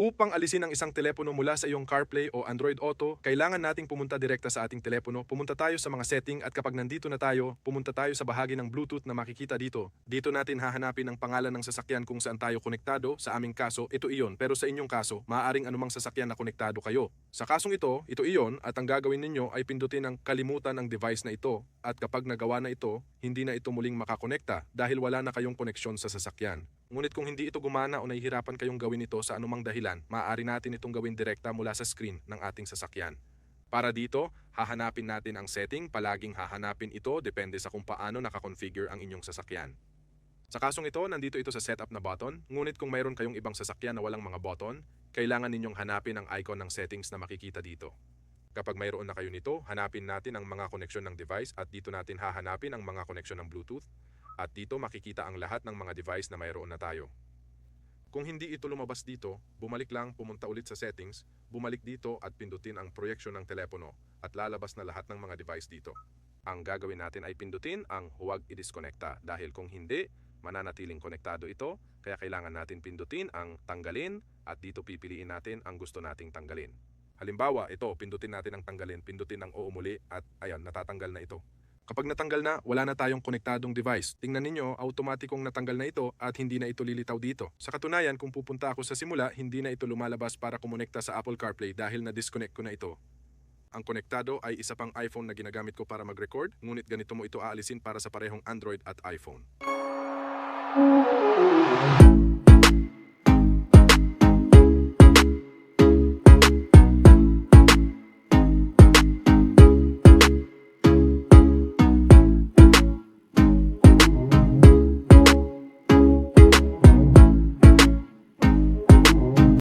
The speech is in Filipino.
Upang alisin ang isang telepono mula sa iyong CarPlay o Android Auto, kailangan nating pumunta direkta sa ating telepono. Pumunta tayo sa mga setting at kapag nandito na tayo, pumunta tayo sa bahagi ng Bluetooth na makikita dito. Dito natin hahanapin ang pangalan ng sasakyan kung saan tayo konektado. Sa aming kaso, ito iyon. Pero sa inyong kaso, maaaring anumang sasakyan na konektado kayo. Sa kasong ito, ito iyon at ang gagawin ninyo ay pindutin ang kalimutan ng device na ito at kapag nagawa na ito, hindi na ito muling makakonekta dahil wala na kayong koneksyon sa sasakyan. Ngunit kung hindi ito gumana o nahihirapan kayong gawin ito sa anumang dahilan, maaari natin itong gawin direkta mula sa screen ng ating sasakyan. Para dito, hahanapin natin ang setting, palaging hahanapin ito depende sa kung paano nakakonfigure ang inyong sasakyan. Sa kasong ito, nandito ito sa setup na button, ngunit kung mayroon kayong ibang sasakyan na walang mga button, kailangan ninyong hanapin ang icon ng settings na makikita dito. Kapag mayroon na kayo nito, hanapin natin ang mga koneksyon ng device at dito natin hahanapin ang mga koneksyon ng Bluetooth at dito makikita ang lahat ng mga device na mayroon na tayo. Kung hindi ito lumabas dito, bumalik lang, pumunta ulit sa settings, bumalik dito at pindutin ang projection ng telepono at lalabas na lahat ng mga device dito. Ang gagawin natin ay pindutin ang huwag i-disconnecta dahil kung hindi, mananatiling konektado ito kaya kailangan natin pindutin ang tanggalin at dito pipiliin natin ang gusto nating tanggalin. Halimbawa, ito, pindutin natin ang tanggalin, pindutin ang uumuli at ayan, natatanggal na ito. Kapag natanggal na, wala na tayong konektadong device. Tingnan ninyo, automatikong natanggal na ito at hindi na ito lilitaw dito. Sa katunayan, kung pupunta ako sa simula, hindi na ito lumalabas para kumonekta sa Apple CarPlay dahil na-disconnect ko na ito. Ang konektado ay isa pang iPhone na ginagamit ko para mag-record, ngunit ganito mo ito aalisin para sa parehong Android at iPhone.